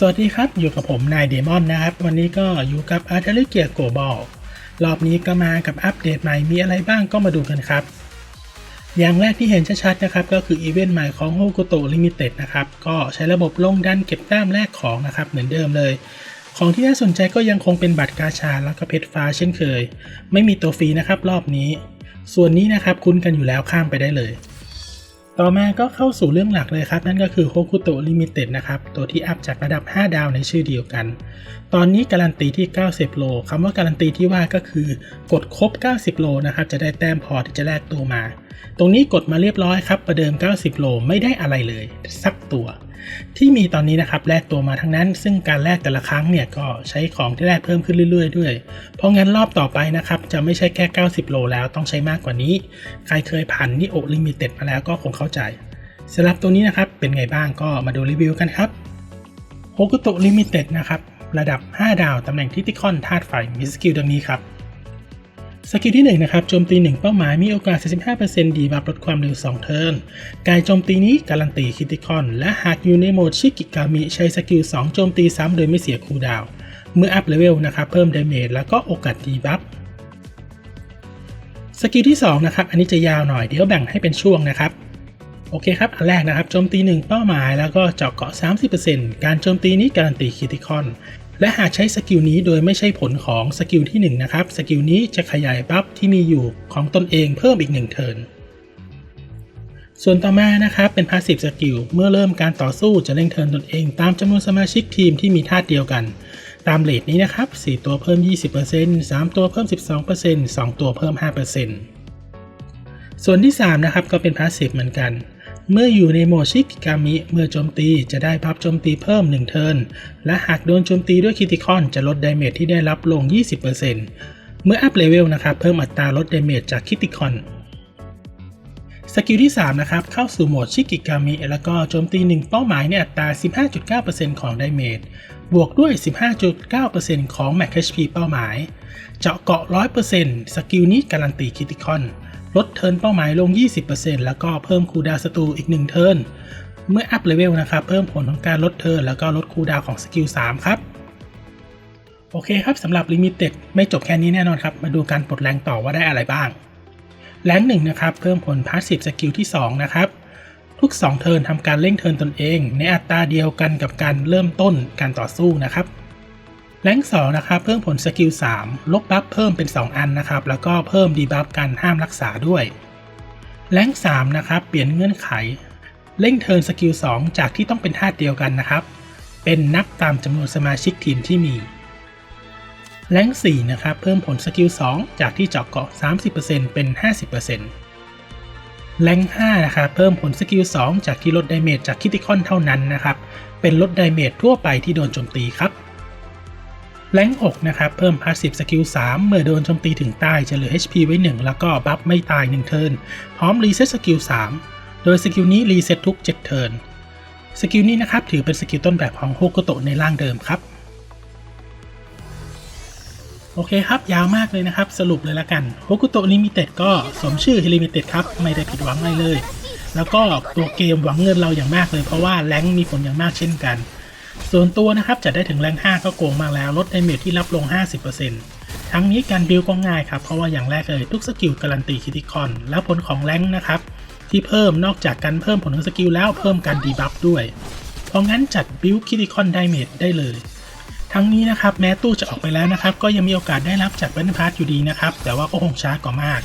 สวัสดีครับอยู่กับผมนายเดมอนนะครับ วันนี้ก็อยู่กับอาร์เทอร์เกียร์โกบอลรอบนี้ก็มากับอัปเดตใหม่มีอะไรบ้างก็มาดูกันครับ อย่างแรกที่เห็นชัดๆนะครับ ก็คืออีเวนต์ใหม่ของ h o k u t o Limited นะครับ ก็ใช้ระบบลงดันเก็บแต้มแลกของนะครับ เหมือนเดิมเลย ของที่น่าสนใจก็ยังคงเป็นบัตรกาชาแล้วก็เพชรฟ้าเช่นเคย ไม่มีตัวฟรีนะครับรอบนี้ ส่วนนี้นะครับคุ้นกันอยู่แล้วข้ามไปได้เลย ต่อมาก็เข้าสู่เรื่องหลักเลยครับ นั่นก็คือโฮคุโตะลิมิเต็ดนะครับ ตัวที่อัพจากระดับ 5 ดาวในชื่อเดียวกัน ตอนนี้การันตีที่ 90 โลคำว่าการันตีที่ว่าก็คือกดครบ 90 โลนะครับ จะได้แต้มพอที่จะแลกตัวมา ตรงนี้กดมาเรียบร้อยครับ ประเดิม 90 โลไม่ได้อะไรเลย สักตัว ที่มีตอนนี้นะครับแลกตัวมาทั้งนั้น ซึ่งการแลกแต่ละครั้งเนี่ยก็ใช้ของที่แลกเพิ่มขึ้นเรื่อยๆด้วย เพราะงั้นรอบต่อไปนะครับจะไม่ใช่แค่ 90 โลแล้วต้องใช้มากกว่านี้ ใครเคยผ่านนิโอลิมิเต็ดมาแล้วก็คงเข้าใจสำหรับตัวนี้นะครับเป็นไงบ้างก็มาดูรีวิวกันครับโฮกุโตลิมิเต็ดนะครับระดับ 5 ดาวตำแหน่งทิติคอนธาตุไฟมีสกิลดังนี้ครับ สกิลที่1นะครับโจมตี1เป้าหมายมีโอกาส 45%ดีบัฟลดความเร็ว 2 เทิร์นการโจมตีนี้การันตีคิติคอน และหากอยู่ในโหมดชิกิกามิใช้สกิล2โจมตีซ้ำโดยไม่เสียคูลดาวน์เมื่ออัพเลเวลนะครับเพิ่มดาเมจแล้วก็โอกาสดีบัฟสกิลที่2นะครับอันนี้จะยาวหน่อยเดี๋ยวแบ่งให้เป็นช่วงนะครับโอเคครับ อันแรกนะครับ โจมตี 1 เป้าหมาย แล้วก็เจาะเกาะ 30%การโจมตีนี้การันตีคิติคอน และหากใช้สกิลนี้โดยไม่ใช่ผลของสกิลที่1นะครับ สกิลนี้จะขยายบัฟที่มีอยู่ของตนเองเพิ่มอีก1เทิร์นส่วนต่อมานะครับเป็นพาสซีฟสกิลเมื่อเริ่มการต่อสู้จะเร่งเทิร์นตนเองตามจำนวนสมาชิกทีมที่มีธาตุเดียวกัน ตามเลทนี้นะครับ 4 ตัวเพิ่ม 20% 3 ตัวเพิ่ม 12% 2 ตัวเพิ่ม 5%ส่วนที่ 3 นะครับก็เป็นพาสซีฟเหมือนกัน เมื่ออยู่ในโหมดชิกิกามิ เมื่อโจมตีจะได้บัฟโจมตีเพิ่ม 1 เทิร์น และหากโดนโจมตีด้วยคิติคอนจะลดไดเมจที่ได้รับลง 20%เมื่ออัพเลเวลนะครับเพิ่มอัตราลดไดเมจจากคิติคอนสกิลที่ 3 นะครับ เข้าสู่โหมดชิกิกามิ แล้วก็โจมตี 1 เป้าหมายในอัตรา 15.9%ของไดเมจ บวกด้วย 15.9%ของ Max HP เป้าหมาย เจาะเกาะ 100%สกิลนี้การันตีคิติคอน ลดเทิร์นเป้าหมายลง 20%แล้วก็เพิ่มคูดาวศัตรูอีก 1 เทิร์น เมื่ออัพเลเวลนะครับ เพิ่มผลของการลดเทิร์นแล้วก็ลดคูดาวของสกิล 3 ครับโอเคครับสำหรับลิมิเต็ดไม่จบแค่นี้แน่นอนครับ มาดูการปลดแรงต่อว่าได้อะไรบ้าง แรงหนึ่งนะครับ เพิ่มผลพาสซีฟสกิลที่ 2 นะครับ ทุก 2 เทิร์นทำการเร่งเทิร์นตนเอง ในอัตราเดียวกันกับการเริ่มต้นการต่อสู้นะครับ แรง2นะครับเพิ่มผลสกิล3ลบบัฟเพิ่มเป็น 2 อันนะครับ แล้วก็เพิ่มดีบัฟการห้ามรักษาด้วยแรง3นะครับเปลี่ยนเงื่อนไข เร่งเทิร์นสกิล2จากที่ต้องเป็นธาตุเดียวกันนะครับ เป็นนับตามจำนวนสมาชิกทีมที่มีแรง4นะครับเพิ่มผลสกิล2จากที่เจาะเกาะ 30%เป็น 50%แรง5นะครับเพิ่มผลสกิล2จากที่ลดไดเมจจากคิติคอนเท่านั้นนะครับ เป็นลดไดเมจทั่วไปที่โดนโจมตีครับ แรง6นะครับ เพิ่มพาสซีฟสกิล3เมื่อโดนโจมตีถึงตายจะเหลือ HP ไว้ 1 แล้วก็บัฟไม่ตาย 1 เทิร์นพร้อมรีเซ็ตสกิล3โดยสกิลนี้รีเซ็ตทุก 7 เทิร์นสกิลนี้นะครับ ถือเป็นสกิลต้นแบบของโฮโกโตะในร่างเดิมครับ โอเคครับ ยาวมากเลยนะครับ สรุปเลยละกันโฮกุโตะลิมิเต็ดก็สมชื่อลิมิเต็ดครับ ไม่ได้ผิดหวังอะไรเลย แล้วก็ตัวเกมหวังเงินเราอย่างมากเลยเพราะว่าแรงมีผลอย่างมากเช่นกัน ส่วนตัวนะครับจะได้ถึงแรง 5 ก็โกงมากแล้วลดดเมจที่รับลง 50%ทั้งนี้การบิลก็ง่ายครับ เพราะว่าอย่างแรกเลยทุกสกิลการันตีคิติคอน แล้วผลของแรงนะครับ ที่เพิ่มนอกจากการเพิ่มผลของสกิลแล้วเพิ่มการดีบัฟด้วย เพราะงั้นจัดบิลคิติคอนไดเมจได้เลย ทั้งนี้นะครับแม้ตู้จะออกไปแล้วนะครับ ก็ยังมีโอกาสได้รับจากเบนพาร์ทอยู่ดีนะครับแต่ว่าก็คงช้ากว่ามาก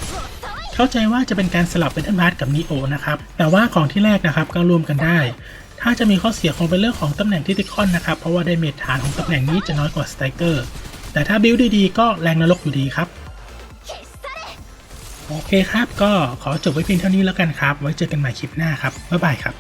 เข้าใจว่าจะเป็นการสลับเบนพาร์ทกับนีโอนะครับ แต่ว่าของที่แรกนะครับก็รวมกันได้ ถ้าจะมีข้อเสียคงเป็นเรื่องของตำแหน่งที่ติคอนนะครับ เพราะว่าไดเมทฐานของตำแหน่งนี้จะน้อยกว่าสไตรเกอร์ แต่ถ้าบิลดีๆ ก็แรงนรกอยู่ดีครับ โอเคครับ ก็ขอจบไว้เพียงเท่านี้แล้วกันครับ ไว้เจอกันใหม่คลิปหน้าครับ บ๊ายบายครับ